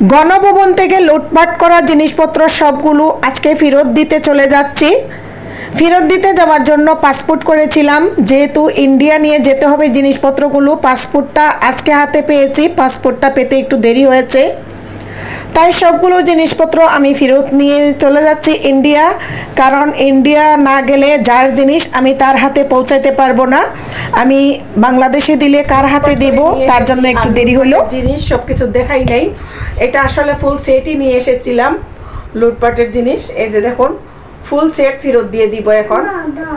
গণভবন থেকে লুটপাট করা জিনিসপত্র সবগুলো আজকে ফেরত দিতে চলে যাচ্ছি। ফেরত দিতে যাওয়ার জন্য পাসপোর্ট করেছিলাম। যেহেতু ইন্ডিয়া নিয়ে যেতে হবে জিনিসপত্রগুলো, পাসপোর্টটা আজকে হাতে পেয়েছি। পাসপোর্টটা পেতে একটু দেরি হয়েছে। তাই সবগুলো জিনিসপত্র আমি ফেরত নিয়ে চলে যাচ্ছি ইন্ডিয়া। কারণ ইন্ডিয়া না গেলে যার জিনিস আমি তার হাতে পৌঁছাতে পারব না। আমি বাংলাদেশে দিলে কার হাতে দেব? তার জন্য একটু দেরি হলো। জিনিস সবকিছু দেখাই নাই। এটা আসলে ফুল সেটই নিয়ে এসেছিলাম লুটপাটের জিনিস। এই যে দেখুন ফুল সেট ফেরত দিয়ে দিব এখন।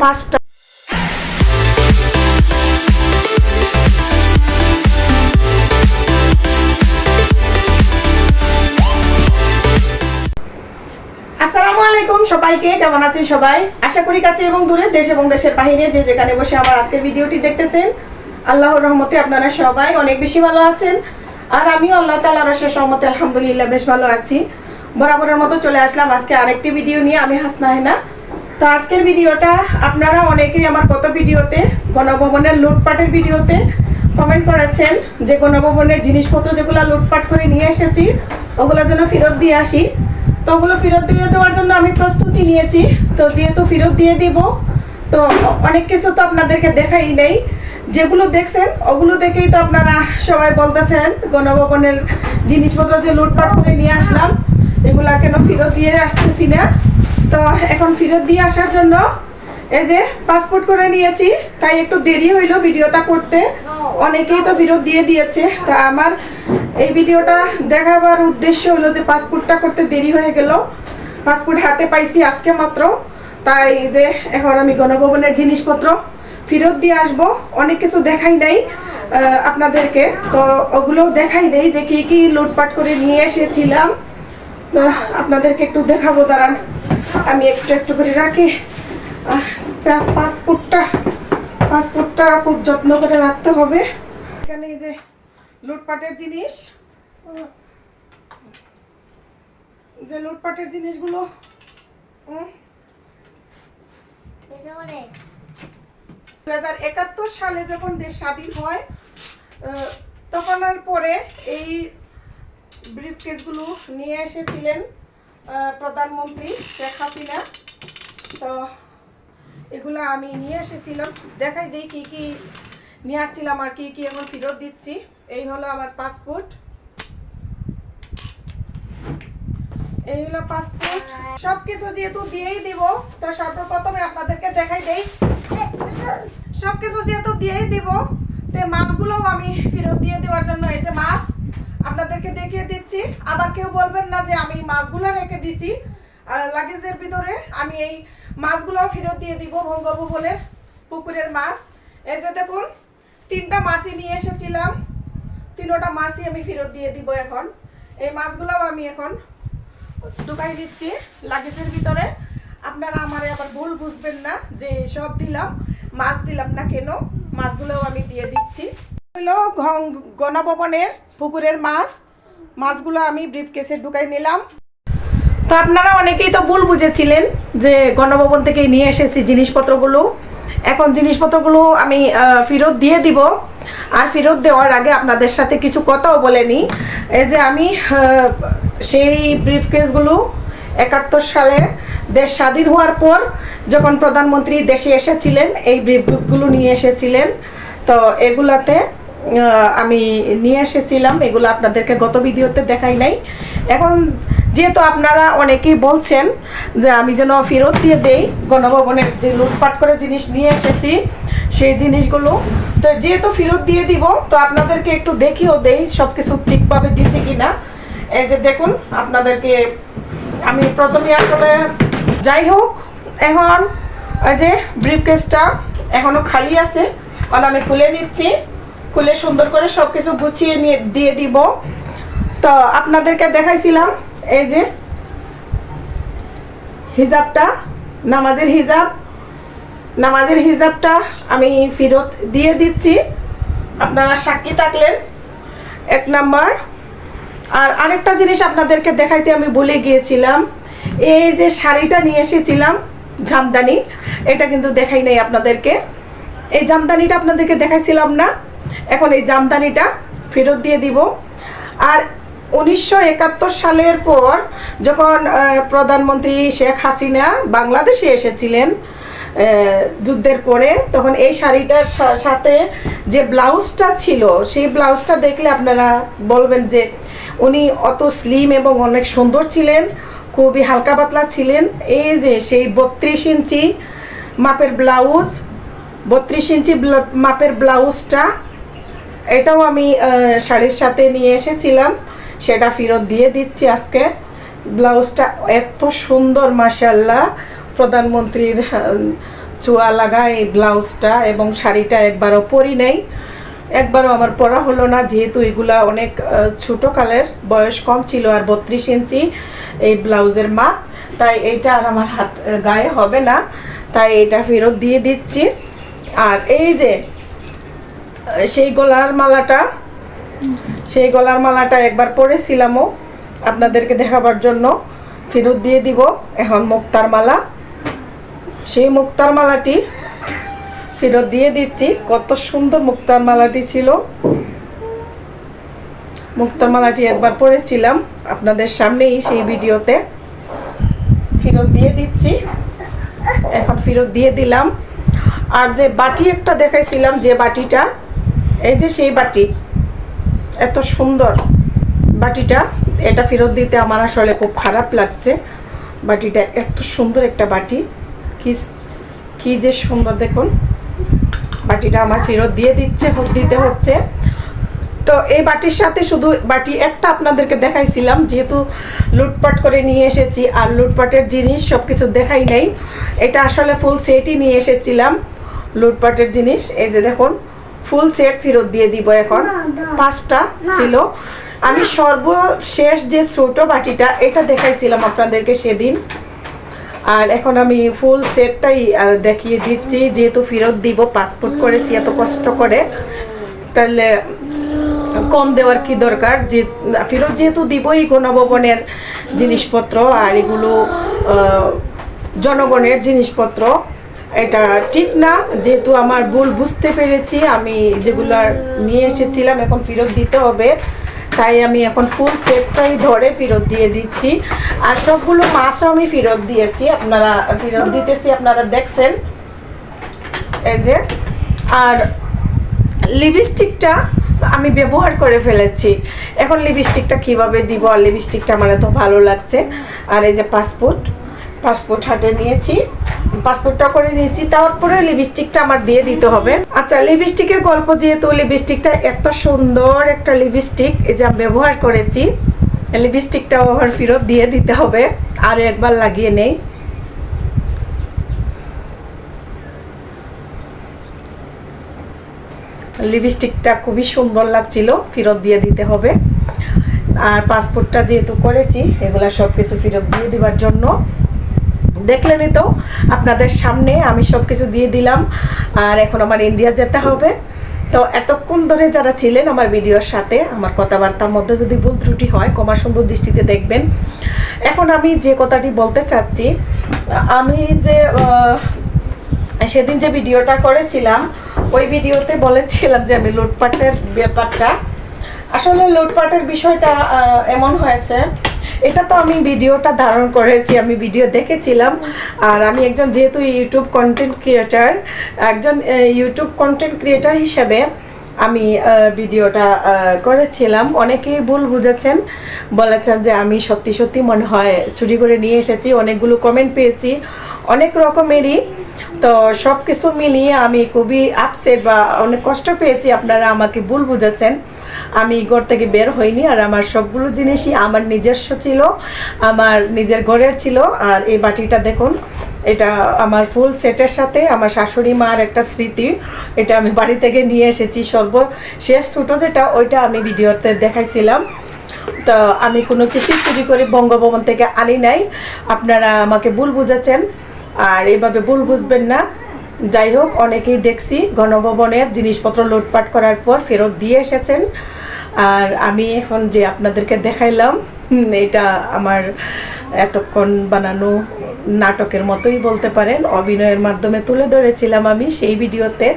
পাঁচটা আসসালামু আলাইকুম সবাইকে কেমন আছেন সবাই? আশা করি কাছে এবং দূরে দেশ এবং দেশের বাইরে যে যেখানে বসে আমার আজকের ভিডিওটি দেখতেছেন আল্লাহর রহমতে আপনারা সবাই অনেক বেশি ভালো আছেন। আর আমিও আল্লাহ তাআলার রশের সহমতে আলহামদুলিল্লাহ বেশ ভালো আছি। বরাবরের মতো চলে আসলাম আজকে আরেকটি ভিডিও নিয়ে, আমি হাসনা হেনা। তো আজকের ভিডিওটা আপনারা অনেকেই আমার গত ভিডিওতে গণভবনের লুটপাটের ভিডিওতে কমেন্ট করেছেন যে গণভবনের জিনিসপত্র যেগুলো লুটপাট করে নিয়ে এসেছি, ওগুলো যেন ফেরত দিয়ে আসি। তো ওগুলো ফেরত দিয়ে দেওয়ার জন্য আমি প্রস্তুতি নিয়েছি। তো যেহেতু ফেরত দিয়ে দিব, তো অনেক কিছু তো আপনাদেরকে দেখাই নেই। যেগুলো দেখছেন, ওগুলো দেখেই তো আপনারা সবাই বলতেছেন, গণভবনের জিনিসপত্র যে লুটপাট করে নিয়ে আসলাম, এগুলা কেন ফেরত দিয়ে আসতেছি না? তো এখন ফেরত দিয়ে আসার জন্য এই যে পাসপোর্ট করে নিয়েছি, তাই একটু দেরি হইল ভিডিওটা করতে। অনেকেই তো ফেরত দিয়ে দিয়েছে। তা আমার এই ভিডিওটা দেখাবার উদ্দেশ্য হলো যে পাসপোর্টটা করতে দেরি হয়ে গেল। পাসপোর্ট হাতে পাইছি আজকে মাত্র। তাই যে এখন আমি গণভবনের জিনিসপত্র ফেরত দিয়ে আসব। অনেক কিছু দেখাই নাই আপনাদেরকে। তো ওগুলো দেখাই দেই যে কি কি লুটপাট করে নিয়ে এসেছিলাম। আপনাদেরকে একটু দেখাবো দাঁড়ান। আমি একটু একটু করে রাখি। পাসপোর্টটা পাসপোর্টটা খুব যত্ন করে রাখতে হবে। এখানে এই যে লুটপাটের জিনিস। যে লুটপাটের জিনিসগুলো উম, দু হাজার একাত্তর সালে যখন দেশ স্বাধীন হয় তখন আর পরে এই ব্রিফ কেসগুলো নিয়ে এসেছিলেন প্রধানমন্ত্রী শেখ হাসিনা। তো এগুলো আমি নিয়ে এসেছিলাম। দেখাই দিই কী কী নিয়ে আসছিলাম আর কি কি এখন ফেরত দিচ্ছি। এই হলো আমার পাসপোর্ট। এই হলো পাসপোর্ট। সব কিছু যেহেতু দিয়েই দিব, তো সর্বপ্রথমে আপনাদেরকে দেখাই দেই। সব কিছু যেহেতু দিয়েই দিব, তো মাছগুলোও আমি ফেরত দিয়ে দেওয়ার জন্য এই যে মাছ আপনাদেরকে দেখিয়ে দিচ্ছি। আবার কেউ বলবেন না যে আমি মাছগুলো রেখে দিছি, আর লাগেজের ভিতরে আমি এই মাছগুলো ফেরত দিয়ে দিব বঙ্গভবনের পুকুরের মাছ। এই যে দেখুন, তিনটা মাছই নিয়ে এসেছিলাম, তিনোটা মাছই আমি ফেরত দিয়ে দিব এখন। এই মাছগুলোও আমি এখন ঢুকাই দিচ্ছি লাগেজের ভিতরে। আপনারা আমারে আবার ভুল বুঝবেন না যে সব দিলাম। মাছ দিলাম না কেন? মাছগুলোও আমি দিয়ে দিচ্ছি। হলো গণভবনের পুকুরের মাছ। মাছগুলো আমি ব্রিফ কেসে ঢুকাই নিলাম। তো আপনারা অনেকেই তো ভুল বুঝেছিলেন যে গণভবন থেকে নিয়ে এসেছি জিনিসপত্রগুলো। এখন জিনিসপত্রগুলো আমি ফেরত দিয়ে দিব। আর ফেরত দেওয়ার আগে আপনাদের সাথে কিছু কথাও বলে নিই। এই যে আমি সেই ব্রিফ কেসগুলো একাত্তর সালে দেশ স্বাধীন হওয়ার পর যখন প্রধানমন্ত্রী দেশে এসেছিলেন, এই ব্রিফ কেসগুলো নিয়ে এসেছিলেন, তো এগুলাতে আমি নিয়ে এসেছিলাম। এগুলো আপনাদেরকে গত ভিডিওতে দেখাই নাই। এখন যেহেতু আপনারা অনেকেই বলছেন যে আমি যেন ফেরত দিয়ে দেই, গণভবনের যে লুটপাট করে জিনিস নিয়ে এসেছি, সেই জিনিসগুলো। তো যেহেতু ফেরত দিয়ে দিব, তো আপনাদেরকে একটু দেখিও দেই সব কিছু ঠিকভাবে দিছি কি না এই যে দেখুন, আপনাদেরকে আমি প্রথমে আসলে যাই হোক, এখন ওই যে ব্রিফ কেসটা এখনও খালি আছে। কারণ আমি খুলে নিচ্ছি। খুলে সুন্দর করে সব কিছু গুছিয়ে নিয়ে দিয়ে দিব। তো আপনাদেরকে দেখাইছিলাম এই যে হিজাবটা, নামাজের হিজাব। নামাজের হিজাবটা আমি ফেরত দিয়ে দিচ্ছি। আপনারা সাক্ষী থাকলেন। এক নাম্বার। আর আরেকটা জিনিস আপনাদেরকে দেখাইতে আমি ভুলে গিয়েছিলাম। এই যে শাড়িটা নিয়ে এসেছিলাম, জামদানি, এটা কিন্তু দেখাই নাই আপনাদেরকে। এই জামদানিটা আপনাদেরকে দেখাইছিলাম না, এখন এই জামদানিটা ফেরত দিয়ে দিব। আর উনিশশো একাত্তর সালের পর যখন প্রধানমন্ত্রী শেখ হাসিনা বাংলাদেশে এসেছিলেন যুদ্ধের পরে, তখন এই শাড়িটার সাথে যে ব্লাউজটা ছিল, সেই ব্লাউজটা দেখলে আপনারা বলবেন যে উনি অত স্লিম এবং অনেক সুন্দর ছিলেন। খুবই হালকা পাতলা ছিলেন। এই যে সেই বত্রিশ ইঞ্চি মাপের ব্লাউজ, বত্রিশ ইঞ্চি মাপের ব্লাউজটা, এটাও আমি শাড়ির সাথে নিয়ে এসেছিলাম। সেটা ফেরত দিয়ে দিচ্ছি আজকে। ব্লাউজটা এত সুন্দর মাসাল্লাহ প্রধানমন্ত্রীর চুয়া লাগা এই ব্লাউজটা এবং শাড়িটা একবারও পরি নাই। একবারও আমার পরা হলো না, যেহেতু এগুলা অনেক ছোট কালের বয়স কম ছিল আর বত্রিশ ইঞ্চি এই ব্লাউজের মাপ, তাই এইটা আর আমার হাত গায়ে হবে না, তাই এটা ফেরত দিয়ে দিচ্ছি। আর এই যে, সেই গলার মালাটা, সেই গলার মালাটা একবার পরেছিলামও, আপনাদেরকে দেখাবার জন্য ফেরত দিয়ে দিব। এখন মুক্তার মালা, সেই মুক্তার মালাটি ফেরত দিয়ে দিচ্ছি। কত সুন্দর মুক্তার মালাটি ছিল। মুক্তার মালাটি একবার পরেছিলাম আপনাদের সামনেই সেই ভিডিওতে। ফেরত দিয়ে দিচ্ছি। এখন ফেরত দিয়ে দিলাম। আর যে বাটি একটা দেখাইছিলাম, যে বাটিটা, এই যে সেই বাটি, এত সুন্দর বাটিটা, এটা ফেরত দিতে আমার আসলে খুব খারাপ লাগছে। বাটিটা এত সুন্দর একটা বাটি। কি কি যে সুন্দর দেখুন। বাটিটা আমার ফেরত দিয়ে দিচ্ছে দিতে হচ্ছে। তো এই বাটির সাথে শুধু বাটি একটা আপনাদেরকে দেখাইছিলাম যেহেতু লুটপাট করে নিয়ে এসেছি আর লুটপাটের জিনিস সব কিছু দেখাই নাই। এটা আসলে ফুল সেটই নিয়ে এসেছিলাম লুটপাটের জিনিস। এই যে দেখুন ফুল সেট ফেরত দিয়ে দিব এখন। পাঁচটা ছিল। আমি সর্বশেষ যে ছোটো বাটিটা এটা দেখাইছিলাম আপনাদেরকে সেদিন। আর এখন আমি ফুল সেটটাই দেখিয়ে দিচ্ছি, যেহেতু ফেরত দিব পাসপোর্ট করেছি এত কষ্ট করে। তাহলে কম দেওয়ার কি দরকার? যে, ফেরত যেহেতু দিবই গণভবনের জিনিসপত্র আর এগুলো জনগণের জিনিসপত্র, এটা ঠিক না। যেহেতু আমার ভুল বুঝতে পেরেছি, আমি যেগুলো নিয়ে এসেছিলাম, এখন ফেরত দিতে হবে। তাই আমি এখন ফুল সেটটাই ধরে ফেরত দিয়ে দিচ্ছি। আর সবগুলো মাছও আমি ফেরত দিয়েছি। আপনারা ফেরত দিতেছি, আপনারা দেখছেন। এই যে, আর লিপস্টিকটা আমি ব্যবহার করে ফেলেছি। এখন লিপস্টিকটা কীভাবে দিব আর লিপস্টিকটা আমার এত ভালো লাগছে। আর এই যে পাসপোর্ট পাসপোর্ট হাতে নিয়েছি। পাসপোর্টটা করে নিয়েছি, তারপরে লিপস্টিকটা আমার দিয়ে দিতে হবে। আচ্ছা লিপস্টিকের গল্প যেহেতু লিপস্টিকটা এত সুন্দর একটা লিপস্টিক যে আমি ব্যবহার করেছি লিপস্টিকটাও আবার ফেরত দিয়ে দিতে হবে আরও একবার লাগিয়ে নেই। লিপস্টিকটা খুবই সুন্দর লাগছিল, ফেরত দিয়ে দিতে হবে। আর পাসপোর্টটা যেহেতু করেছি, এগুলা সব কিছু ফেরত দিয়ে দেওয়ার জন্য। দেখলেনই তো? আপনাদের সামনে আমি সব কিছু দিয়ে দিলাম, আর এখন আমার ইন্ডিয়া যেতে হবে। তো এতক্ষণ ধরে যারা ছিলেন আমার ভিডিওর সাথে, আমার কথাবার্তার মধ্যে যদি ভুল ত্রুটি হয় কমা সুন্দর দৃষ্টিতে দেখবেন। এখন আমি যে কথাটি বলতে চাচ্ছি, আমি যে সেদিন যে ভিডিওটা করেছিলাম, ওই ভিডিওতে বলেছিলাম যে আমি লুটপাটের ব্যাপারটা। আসলে লুটপাটের বিষয়টা এমন হয়েছে এটা তো আমি ভিডিওটা ধারণ করেছি, আমি ভিডিও দেখেছিলাম। আর আমি একজন যেহেতু ইউটিউব কন্টেন্ট ক্রিয়েটার একজন ইউটিউব কন্টেন্ট ক্রিয়েটার হিসেবে আমি ভিডিওটা করেছিলাম। অনেকেই ভুল বুঝেছেন। বলেছেন যে আমি সত্যি সত্যি মনে হয় চুরি করে নিয়ে এসেছি। অনেকগুলো কমেন্ট পেয়েছি। অনেক রকমেরই। তো সব কিছু মিলিয়ে আমি খুবই আপসেট বা অনেক কষ্ট পেয়েছি। আপনারা আমাকে ভুল বুঝেছেন। আমি ঘর থেকে বের হইনি আর আমার সবগুলো জিনিসই আমার নিজস্ব ছিল, আমার নিজের ঘরের ছিল। আর এই বাটিটা দেখুন এটা আমার ফুল সেটের সাথে, আমার শাশুড়ি মার একটা স্মৃতি। এটা আমি বাড়ি থেকে নিয়ে এসেছি সর্বশেষ ছোটো যেটা, ওইটা আমি ভিডিওতে দেখাইছিলাম। তো আমি কোনো কিছু চুরি করে বঙ্গভবন থেকে আনি নাই। আপনারা আমাকে ভুল বুঝেছেন, আর এভাবে ভুল বুঝবেন না। যাই হোক, অনেকেই দেখছি গণভবনের জিনিসপত্র লুটপাট করার পর ফেরত দিয়ে এসেছেন। আর আমি এখন যে আপনাদেরকে দেখাইলাম, এটা আমার এতক্ষণ বানানো নাটকের মতোই বলতে পারেন। অভিনয়ের মাধ্যমে তুলে ধরেছিলাম আমি সেই ভিডিওতে।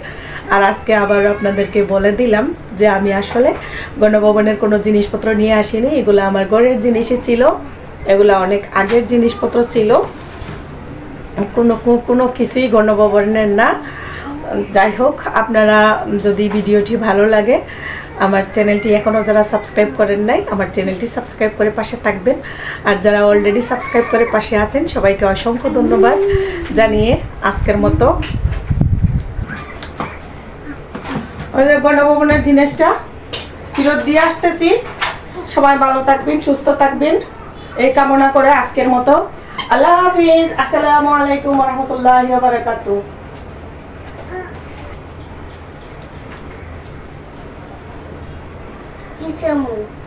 আর আজকে আবার আপনাদেরকে বলে দিলাম যে আমি আসলে গণভবনের কোনো জিনিসপত্র নিয়ে আসিনি। এগুলো আমার ঘরের জিনিসই ছিল। এগুলো অনেক আগের জিনিসপত্র ছিল। কোনো কোনো কিছুই গণভবনের না। যাই হোক, আপনারা যদি ভিডিওটি ভালো লাগে আমার চ্যানেলটি এখনও যারা সাবস্ক্রাইব করেন নাই, আমার চ্যানেলটি সাবস্ক্রাইব করে পাশে থাকবেন। আর যারা অলরেডি সাবস্ক্রাইব করে পাশে আছেন, সবাইকে অসংখ্য ধন্যবাদ জানিয়ে আজকের মতো। ওই গণভবনের জিনিসটা, ফেরত দিয়ে আসতেছি। সবাই ভালো থাকবেন, সুস্থ থাকবেন। এই কামনা করে আজকের মতো। আল্লাহ হাফিজ। আসসালামু আলাইকুম রহমতুল্লাহ বারাকাতু কিসে মুখ